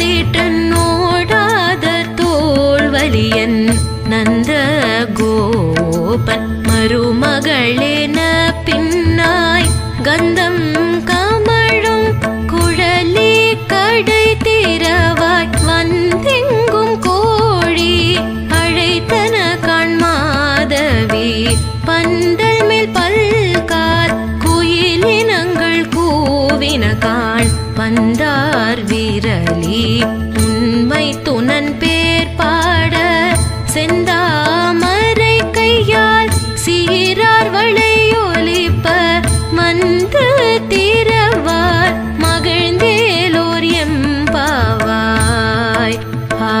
கேட்டனோடாத தோல்வலியன் நந்த கோபன். மருமகளென பின்னாய் கந்தம் கமழும் குழலி கடை திறவாய் வந்தெங்கும் கோழி அழைத்தன காண்மாதவி. பந்தல் மேல் பல்கார் வந்தார் விரலி. உண்மை துணன் பேர் பாட செந்தாமரை கையால் சீரார் வளையொலிப்ப மந்து தீரவார் மகிழ்ந்தேலோர் எம்பாவாய் ஆ